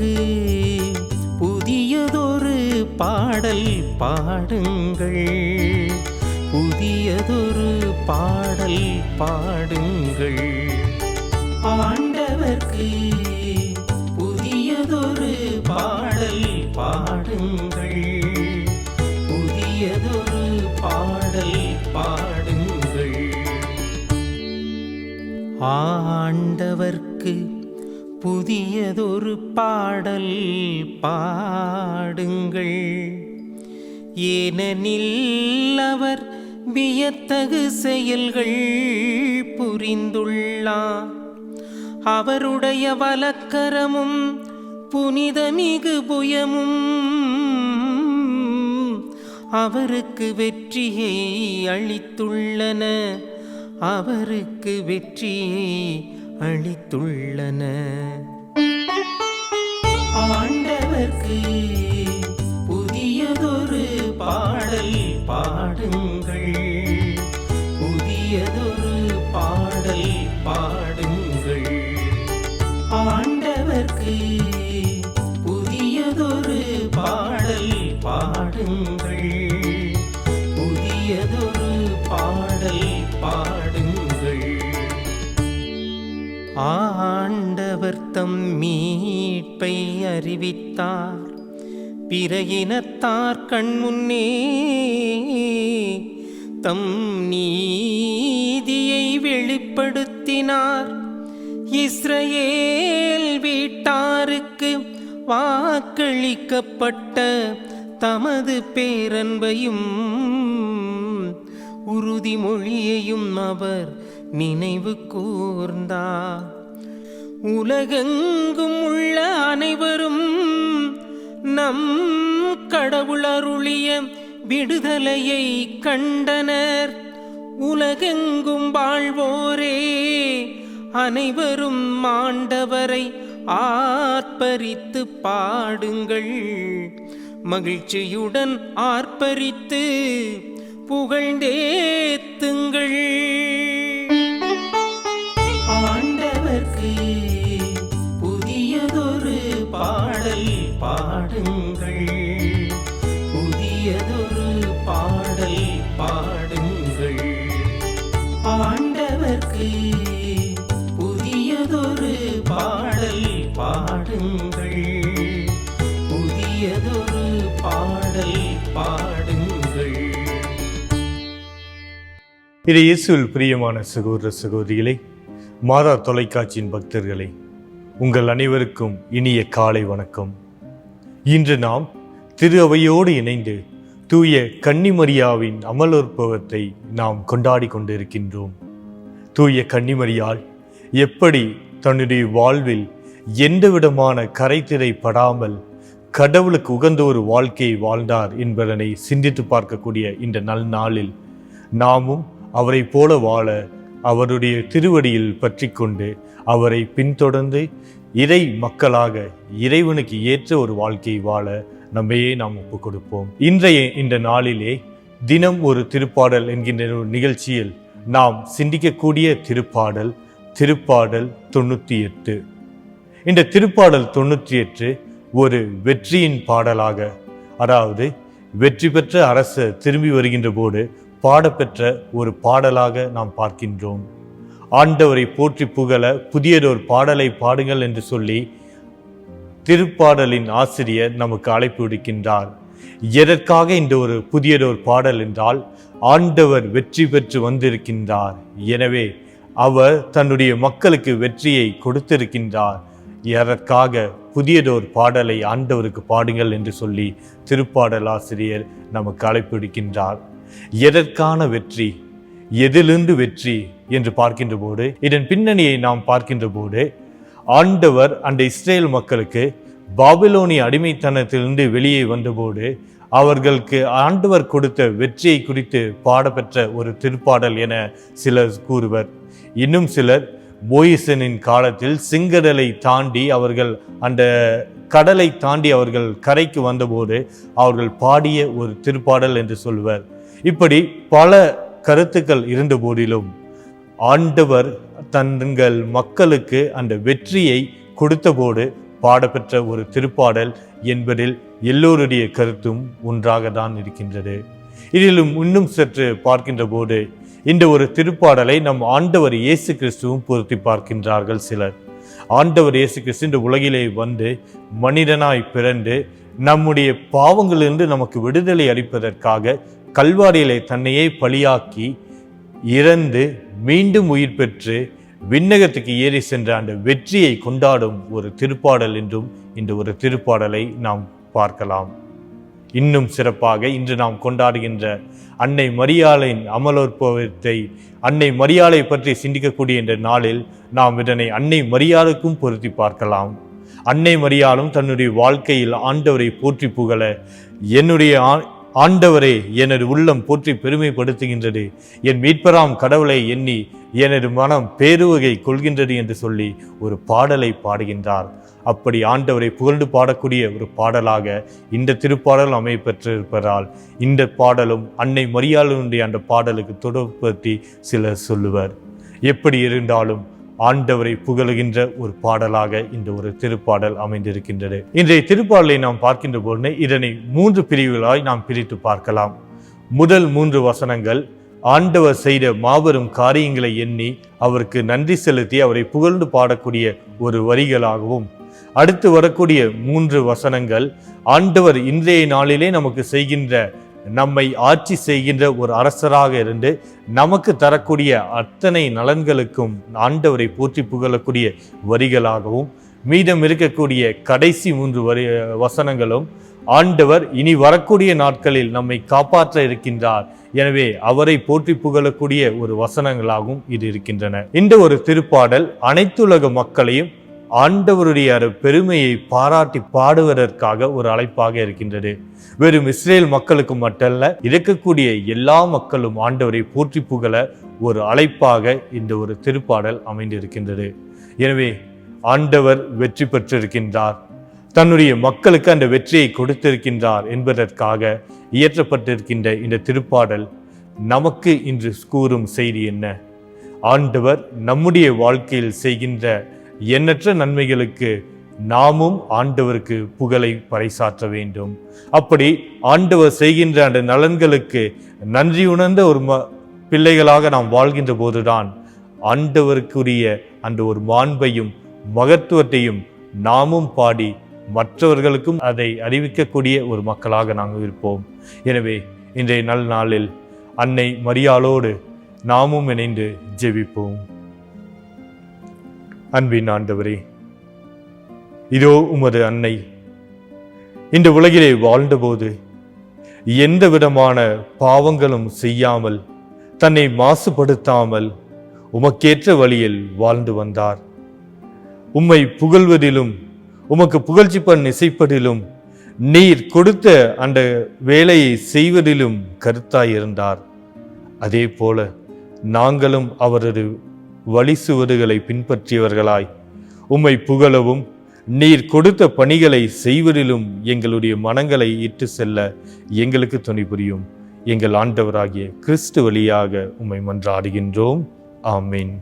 எனக்கு புதியதொரு பாடல் பாடுங்கள். புதியதொரு பாடல் பாடுங்கள். ஆண்டவர்க்கு புதியதொரு பாடல் பாடுங்கள். புதியதொரு பாடல் பாடுங்கள். ஆண்டவர்க்கு புதியதொரு பாடல் பாடுங்கள். ஏனெனில் அவர் வியத்தகு செயல்கள் புரிந்துள்ளார் அவருடைய வலக்கரமும் புனிதமிகு புயமும் அவருக்கு வெற்றியை அளித்துள்ளன. அவருக்கு வெற்றியை அளித்துள்ளன ஆண்டவர்க்கு புதியதொரு பாடல் பாடுங்கள். புதியதொரு பாடல் பாடுங்கள். ஆண்டவர்க்கு புதியதொரு பாடல் பாடுங்கள். ஆண்டவர் தம் மீட்பை அறிவித்தார். பிற இனத்தார் கண்முன்னே தம் நீதியை வெளிப்படுத்தினார். இஸ்ரேல் வீட்டாருக்கு வாக்களிக்கப்பட்ட தமது பேரன்பையும் உறுதிமொழியையும் அவர் நினைவு கூர்ந்தார். உலகெங்கும் உள்ள அனைவரும் நம் கடவுளருளிய விடுதலையை கண்டனர். உலகெங்கும் வாழ்வோரே அனைவரும் மாண்டவரை ஆர்ப்பரித்து பாடுங்கள். மகிழ்ச்சியுடன் ஆர்ப்பரித்து புகழ்ந்தேத்துங்கள். பாடல் பாடுங்கள். புதியதொரு பாடல் பாடுங்கள். ஆண்டவர்க்கு புதியதொரு பாடல் பாடுங்கள். புதியதொரு பாடல் பாடுங்கள். இது இயேசுவில் பிரியமான சகோதர சகோதரிகளை மாதா தொலைக்காட்சியின் பக்தர்களை உங்கள் அனைவருக்கும் இனிய காலை வணக்கம். இன்று நாம் திரு அவையோடு இணைந்து தூய கன்னிமரியாவின் அமலோற்பவத்தை நாம் கொண்டாடி கொண்டிருக்கின்றோம். தூய கன்னிமரியால் எப்படி தன்னுடைய வாழ்வில் எந்த விதமான கரைத்திரை படாமல் கடவுளுக்கு உகந்த ஒரு வாழ்க்கையை வாழ்ந்தார் என்பதனை சிந்தித்து பார்க்கக்கூடிய இந்த நல் நாளில் நாமும் அவரை போல வாழ அவருடைய திருவடியில் பற்றி கொண்டு அவரை பின்தொடர்ந்து இறை மக்களாக இறைவனுக்கு ஏற்ற ஒரு வாழ்க்கை வாழ நம்மையே நாம் ஒப்பு கொடுப்போம் இன்றைய இந்த நாளிலே தினம் ஒரு திருப்பாடல் என்கின்ற ஒரு நிகழ்ச்சியில் நாம் சிந்திக்கக்கூடிய திருப்பாடல் திருப்பாடல் தொண்ணூற்றி எட்டு இந்த திருப்பாடல் தொண்ணூற்றி எட்டு ஒரு வெற்றியின் பாடலாக அதாவது வெற்றி பெற்ற அரசு திரும்பி வருகின்ற போது பாடப்பெற்ற ஒரு பாடலாக நாம் பார்க்கின்றோம். ஆண்டவரை போற்றி புகழ புதியதொரு பாடலை பாடுங்கள் என்று சொல்லி திருப்பாடலின் ஆசிரியர் நமக்கு அழைப்பு விடுக்கின்றார். எதற்காக இந்த ஒரு புதியதொரு பாடல் என்றால் ஆண்டவர் வெற்றி பெற்று வந்திருக்கின்றார். எனவே அவர் தன்னுடைய மக்களுக்கு வெற்றியை கொடுத்திருக்கின்றார். எதற்காக புதியதோர் பாடலை ஆண்டவருக்கு பாடுங்கள் என்று சொல்லி திருப்பாடல் ஆசிரியர் நமக்கு அழைப்பு விடுக்கின்றார். எதற்கான வெற்றி? எதிலிருந்து வெற்றி? என்று பார்க்கின்ற போது இதன் பின்னணியை நாம் பார்க்கின்ற போது ஆண்டவர் அந்த இஸ்ரேல் மக்களுக்கு பாபிலோனிய அடிமைத்தனத்திலிருந்து வெளியே வந்தபோது அவர்களுக்கு ஆண்டவர் கொடுத்த வெற்றியை குறித்து பாடப்பெற்ற ஒரு திருப்பாடல் என சிலர் கூறுவர். இன்னும் சிலர் மோயிசனின் காலத்தில் சிங்கடலை தாண்டி அவர்கள் அந்த கடலை தாண்டி அவர்கள் கரைக்கு வந்தபோது அவர்கள் பாடிய ஒரு திருப்பாடல் என்று சொல்வர். இப்படி பல கருத்துக்கள் இருந்த போதிலும் ஆண்டவர் தங்கள் மக்களுக்கு அந்த வெற்றியை கொடுத்தபோது பாடப்பெற்ற ஒரு திருப்பாடல் என்பதில் எல்லோருடைய கருத்தும் ஒன்றாக தான் இருக்கின்றது. இதிலும் இன்னும் சற்று பார்க்கின்ற போது இந்த ஒரு திருப்பாடலை நம் ஆண்டவர் இயேசு கிறிஸ்துவும் பொருத்தி பார்க்கின்றார்கள் சிலர். ஆண்டவர் இயேசு கிறிஸ்து இந்த உலகிலே வந்து மனிதனாய் பிறந்து நம்முடைய பாவங்களிலிருந்து நமக்கு விடுதலை அளிப்பதற்காக கல்வாரியிலே தன்னையே பலியாக்கி இறந்து மீண்டும் உயிர் பெற்று விண்ணகத்துக்கு ஏறி சென்ற அந்த வெற்றியை கொண்டாடும் ஒரு திருப்பாடல் என்றும் இந்த ஒரு திருப்பாடலை நாம் பார்க்கலாம். இன்னும் சிறப்பாக இன்று நாம் கொண்டாடுகின்ற அன்னை மரியாளின் அமலோற்பவத்தை அன்னை மரியாளை பற்றி சிந்திக்கக்கூடிய இந்த நாளில் நாம் இதனை அன்னை மரியாளுக்கும் பொருத்தி பார்க்கலாம். அன்னை மரியாளும் தன்னுடைய வாழ்க்கையில் ஆண்டவரை போற்றி புகழ என்னுடைய ஆ- ஆண்டவரே எனது உள்ளம் போற்றி பெருமைப்படுத்துகின்றது. என் மீட்பராம் கடவுளை எண்ணி எனது மனம் பேருவகை கொள்கின்றது என்று சொல்லி ஒரு பாடலை பாடுகின்றார். அப்படி ஆண்டவரை புகழ்ந்து பாடக்கூடிய ஒரு பாடலாக இந்த திருப்பாடல் அமைப்பெற்றிருப்பதால் இந்த பாடலும் அன்னை மரியாளுடைய அந்த பாடலுக்கு தொடர்படுத்தி சிலர் சொல்லுவர். எப்படி இருந்தாலும் ஆண்டவரை புகழுகின்ற ஒரு பாடலாக இந்த ஒரு திருப்பாடல் அமைந்திருக்கின்றது. இன்றைய திருப்பாடலை நாம் பார்க்கின்ற பொழுது இதனை மூன்று பிரிவுகளாய் நாம் பிரித்து பார்க்கலாம். முதல் மூன்று வசனங்கள் ஆண்டவர் செய்த மாபெரும் காரியங்களை எண்ணி அவருக்கு நன்றி செலுத்தி அவரை புகழ்ந்து பாடக்கூடிய ஒரு வரிகளாகவும். அடுத்து வரக்கூடிய மூன்று வசனங்கள் ஆண்டவர் இன்றைய நாளிலே நமக்கு செய்கின்ற நம்மை ஆட்சி செய்கின்ற ஒரு அரசராக இருந்து நமக்கு தரக்கூடிய அத்தனை நலன்களுக்கும் ஆண்டவரை போற்றி புகழக்கூடிய வரிகளாகவும் மீதம் இருக்கக்கூடிய கடைசி மூன்று வரி வசனங்களும் ஆண்டவர் இனி வரக்கூடிய நாட்களில் நம்மை காப்பாற்ற இருக்கின்றார். எனவே அவரை போற்றி புகழக்கூடிய ஒரு வசனங்களாகவும் இது இருக்கின்றன. இந்த ஒரு திருப்பாடல் அனைத்துலக மக்களையும் ஆண்டவருடைய பெருமையை பாராட்டி பாடுவதற்காக ஒரு அழைப்பாக இருக்கின்றது. வெறும் இஸ்ரேல் மக்களுக்கு மட்டுமல்ல இருக்கக்கூடிய எல்லா மக்களும் ஆண்டவரை போற்றி புகழ ஒரு அழைப்பாக இந்த ஒரு திருப்பாடல் அமைந்திருக்கின்றது. எனவே ஆண்டவர் வெற்றி பெற்றிருக்கின்றார். தன்னுடைய மக்களுக்கு அந்த வெற்றியை கொடுத்திருக்கின்றார் என்பதற்காக இயற்றப்பட்டிருக்கின்ற இந்த திருப்பாடல் நமக்கு இன்று கூறும் செய்தி என்ன? ஆண்டவர் நம்முடைய வாழ்க்கையில் செய்கின்ற எண்ணற்ற நன்மைகளுக்கு நாமும் ஆண்டவருக்கு புகழை பறைசாற்ற வேண்டும். அப்படி ஆண்டவர் செய்கின்ற அந்த நலன்களுக்கு நன்றி உணர்ந்த ஒரு ம பிள்ளைகளாக நாம் வாழ்கின்ற போதுதான் ஆண்டவருக்குரிய அந்த ஒரு மாண்பையும் மகத்துவத்தையும் நாமும் பாடி மற்றவர்களுக்கும் அதை அறிவிக்கக்கூடிய ஒரு மக்களாக நாங்கள் இருப்போம். எனவே இன்றைய நல் நாளில் அன்னை மரியாளோடு நாமும் இணைந்து ஜெபிப்போம். அன்பின் ஆண்டவரே இதோ உமது அன்னை. இந்த உலகிலே வாழ்ந்தபோது எந்த விதமான பாவங்களும் செய்யாமல் தன்னை மாசுபடுத்தாமல் உமக்கேற்ற வழியில் வாழ்ந்து வந்தார். உம்மை புகழ்வதிலும் உமக்கு புகழ்ச்சி பண் இசைப்பதிலும் நீர் கொடுத்த அந்த வேலையை செய்வதிலும் கருத்தாயிருந்தார். அதே போல நாங்களும் அவரது வழி சுவடுகளை பின்பற்றியவர்களாய். உம்மை புகழவும் நீர் கொடுத்த பணிகளை செய்வதிலும் எங்களுடைய மனங்களை இட்டு செல்ல எங்களுக்கு துணை புரியும். எங்கள் ஆண்டவராகிய கிறிஸ்து வழியாக உம்மை மன்றாடுகின்றோம். ஆமீன்.